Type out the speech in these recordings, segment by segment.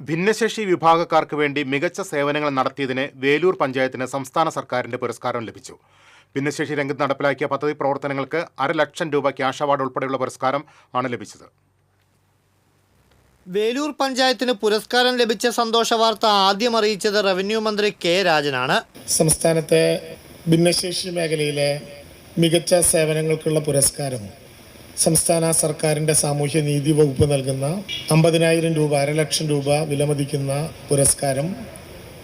ഭിന്നശേഷി വിഭാഗക്കാർക്ക് വേണ്ടി മികച്ച സേവനങ്ങൾ നടത്തിയതിന് വേലൂർ പഞ്ചായത്തിന് സംസ്ഥാന സർക്കാരിന്റെ പുരസ്കാരം ലഭിച്ചു. ഭിന്നശേഷി രംഗത്ത് നടപ്പിലാക്കിയ പദ്ധതി പ്രവർത്തനങ്ങൾക്ക് അര ലക്ഷം രൂപ ക്യാഷ് അവാർഡ് ഉൾപ്പെടെയുള്ള പുരസ്കാരം ആണ് ലഭിച്ചത്. വേലൂർ പഞ്ചായത്തിന് പുരസ്കാരം ലഭിച്ച സന്തോഷ വാർത്ത ആദ്യം അറിയിച്ചത് റവന്യൂ മന്ത്രി കെ രാജനാണ്. സംസ്ഥാനത്തെ ഭിന്നശേഷി മേഖലയിലെ മികച്ച സേവനങ്ങൾക്കുള്ള പുരസ്കാരം സംസ്ഥാന സർക്കാരിന്റെ സാമൂഹ്യനീതി വകുപ്പ് നൽകുന്ന അമ്പതിനായിരം രൂപ അരലക്ഷം രൂപ വിലമതിക്കുന്ന പുരസ്കാരം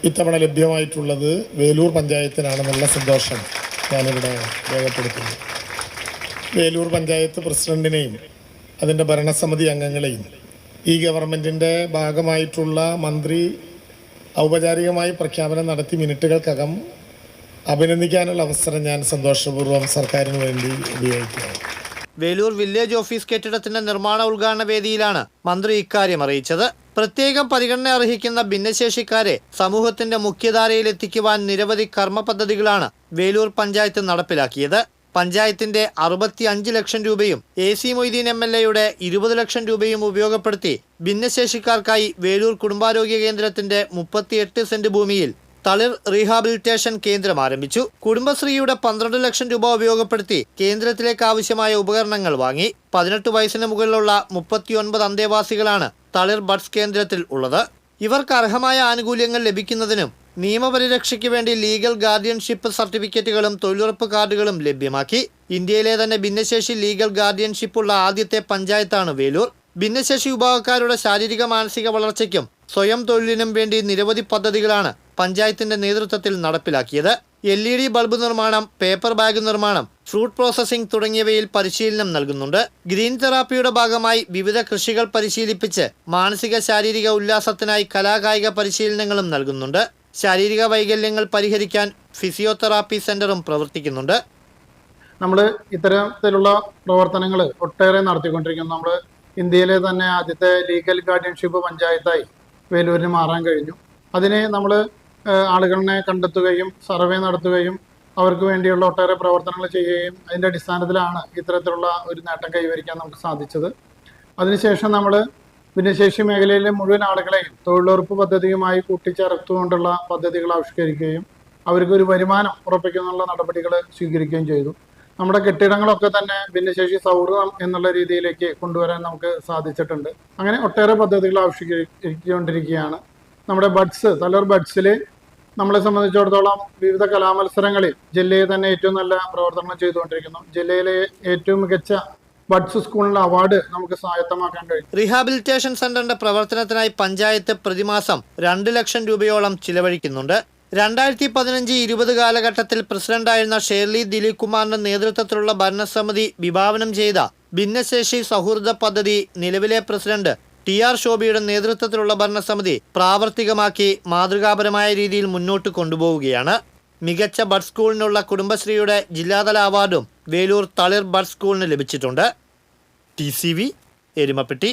ഇത്തവണ ലഭ്യമായിട്ടുള്ളത് വേലൂർ പഞ്ചായത്തിനാണെന്നുള്ള സന്തോഷം ഞാനിവിടെ രേഖപ്പെടുത്തുന്നു. വേലൂർ പഞ്ചായത്ത് പ്രസിഡന്റിനെയും അതിന്റെ ഭരണസമിതി അംഗങ്ങളെയും ഈ ഗവൺമെന്റിന്റെ ഭാഗമായിട്ടുള്ള മന്ത്രി ഔപചാരികമായി പ്രഖ്യാപനം നടത്തി മിനിറ്റുകൾക്കകം അഭിനന്ദിക്കാനുള്ള അവസരം ഞാൻ സന്തോഷപൂർവം സർക്കാരിന് വേണ്ടി ഉപയോഗിക്കുകയാണ്. വേലൂർ വില്ലേജ് ഓഫീസ് കെട്ടിടത്തിന്റെ നിർമ്മാണ ഉദ്ഘാടന വേദിയിലാണ് മന്ത്രി ഇക്കാര്യം അറിയിച്ചത്. പ്രത്യേകം പരിഗണന അർഹിക്കുന്ന ഭിന്നശേഷിക്കാരെ സമൂഹത്തിന്റെ മുഖ്യധാരയിൽ എത്തിക്കുവാൻ നിരവധി കർമ്മ പദ്ധതികളാണ് വേലൂർ പഞ്ചായത്ത് നടപ്പിലാക്കിയത്. പഞ്ചായത്തിന്റെ അറുപത്തി അഞ്ച് ലക്ഷം രൂപയും A C Moideen M L എയുടെ ഇരുപത് ലക്ഷം രൂപയും ഉപയോഗപ്പെടുത്തി ഭിന്നശേഷിക്കാർക്കായി വേലൂർ കുടുംബാരോഗ്യ കേന്ദ്രത്തിന്റെ മുപ്പത്തിയെട്ട് സെന്റ് ഭൂമിയിൽ തളിർ റീഹാബിലിറ്റേഷൻ കേന്ദ്രം ആരംഭിച്ചു. കുടുംബശ്രീയുടെ പന്ത്രണ്ട് ലക്ഷം രൂപ ഉപയോഗപ്പെടുത്തി കേന്ദ്രത്തിലേക്ക് ആവശ്യമായ ഉപകരണങ്ങൾ വാങ്ങി. പതിനെട്ട് വയസ്സിന് മുകളിലുള്ള മുപ്പത്തിയൊൻപത് അന്തേവാസികളാണ് തളിർ ബഡ്സ് കേന്ദ്രത്തിൽ ഉള്ളത്. ഇവർക്ക് അർഹമായ ആനുകൂല്യങ്ങൾ ലഭിക്കുന്നതിനും നിയമപരിരക്ഷയ്ക്ക് വേണ്ടി ലീഗൽ ഗാർഡിയൻഷിപ്പ് സർട്ടിഫിക്കറ്റുകളും തൊഴിലുറപ്പ് കാർഡുകളും ലഭ്യമാക്കി. ഇന്ത്യയിലെ തന്നെ ഭിന്നശേഷി ലീഗൽ ഗാർഡിയൻഷിപ്പുള്ള ആദ്യത്തെ പഞ്ചായത്താണ് വേലൂർ. ഭിന്നശേഷി വിഭാഗക്കാരുടെ ശാരീരിക മാനസിക വളർച്ചയ്ക്കും സ്വയം തൊഴിലിനും വേണ്ടി നിരവധി പദ്ധതികളാണ് പഞ്ചായത്തിന്റെ നേതൃത്വത്തിൽ നടപ്പിലാക്കിയത്. എൽ ഇ ഡി ബൾബ് നിർമ്മാണം പേപ്പർ ബാഗ് നിർമ്മാണം ഫ്രൂട്ട് പ്രോസസ്സിംഗ് തുടങ്ങിയവയിൽ പരിശീലനം നൽകുന്നുണ്ട്. ഗ്രീൻ തെറാപ്പിയുടെ ഭാഗമായി വിവിധ കൃഷികൾ പരിശീലിപ്പിച്ച് മാനസിക ശാരീരിക ഉല്ലാസത്തിനായി കലാകായിക പരിശീലനങ്ങളും നൽകുന്നുണ്ട്. ശാരീരിക വൈകല്യങ്ങൾ പരിഹരിക്കാൻ ഫിസിയോതെറാപ്പി സെന്ററും പ്രവർത്തിക്കുന്നുണ്ട്. നമ്മൾ ഇത്തരത്തിലുള്ള പ്രവർത്തനങ്ങൾ ഒട്ടേറെ നടത്തിക്കൊണ്ടിരിക്കുന്നു. നമ്മൾ ഇന്ത്യയിലെ തന്നെ ആദ്യത്തെ ലീഗൽ ഗാർഡിയൻഷിപ്പ് പഞ്ചായത്തായി വേലൂരിന് മാറാൻ കഴിഞ്ഞു. അതിനെ നമ്മൾ ആളുകളെ കണ്ടെത്തുകയും സർവേ നടത്തുകയും അവർക്ക് വേണ്ടിയുള്ള ഒട്ടേറെ പ്രവർത്തനങ്ങൾ ചെയ്യുകയും അതിന്റെ അടിസ്ഥാനത്തിലാണ് ഇത്തരത്തിലുള്ള ഒരു നേട്ടം കൈവരിക്കാൻ നമുക്ക് സാധിച്ചത്. അതിനുശേഷം നമ്മൾ ഭിന്നശേഷി മേഖലയിലെ മുഴുവൻ ആളുകളെയും തൊഴിലുറപ്പ് പദ്ധതിയുമായി കൂട്ടിച്ചേർത്തുകൊണ്ടുള്ള പദ്ധതികൾ ആവിഷ്കരിക്കുകയും അവർക്ക് ഒരു വരുമാനം ഉറപ്പിക്കുന്നുള്ള നടപടികൾ സ്വീകരിക്കുകയും ചെയ്തു. നമ്മുടെ കെട്ടിടങ്ങളൊക്കെ തന്നെ ഭിന്നശേഷി സൗഹൃദം എന്നുള്ള രീതിയിലേക്ക് കൊണ്ടുവരാൻ നമുക്ക് സാധിച്ചിട്ടുണ്ട്. അങ്ങനെ ഒട്ടേറെ പദ്ധതികൾ ആവിഷ്കരിച്ചുകൊണ്ടിരിക്കുകയാണ് നമ്മുടെ ബഡ്സ് തലർ ബഡ്സിൽ നമ്മളെ സംബന്ധിച്ചിടത്തോളം വിവിധ കലാമത്സരങ്ങളിൽ ജില്ലയിൽ തന്നെ ഏറ്റവും നല്ല പ്രവർത്തനം ചെയ്തുകൊണ്ടിരിക്കുന്നു. ജില്ലയിലെ ഏറ്റവും മികച്ച ബഡ്സ് സ്കൂളിന്റെ അവാർഡ് നമുക്ക് സ്വായത്തമാക്കാൻ കഴിയും. റീഹാബിലിറ്റേഷൻ സെന്ററിന്റെ പ്രവർത്തനത്തിനായി പഞ്ചായത്ത് പ്രതിമാസം രണ്ട് ലക്ഷം രൂപയോളം ചിലവഴിക്കുന്നുണ്ട്. രണ്ടായിരത്തി പതിനഞ്ച് ഇരുപത് കാലഘട്ടത്തിൽ പ്രസിഡന്റായിരുന്ന ഷേർലി ദിലീപ് കുമാറിന്റെ നേതൃത്വത്തിലുള്ള ഭരണസമിതി വിഭാവനം ചെയ്ത ഭിന്നശേഷി സൗഹൃദ പദ്ധതി നിലവിലെ പ്രസിഡന്റ് ടി ആർ ശോഭയുടെ നേതൃത്വത്തിലുള്ള ഭരണസമിതി പ്രാവർത്തികമാക്കി മാതൃകാപരമായ രീതിയിൽ മുന്നോട്ട് കൊണ്ടുപോവുകയാണ്. മികച്ച ബഡ് സ്കൂളിനുള്ള കുടുംബശ്രീയുടെ ജില്ലാതല അവാർഡും വേലൂർ തളിർ ബഡ് സ്കൂളിന് ലഭിച്ചിട്ടുണ്ട്. T C V Erumapetty.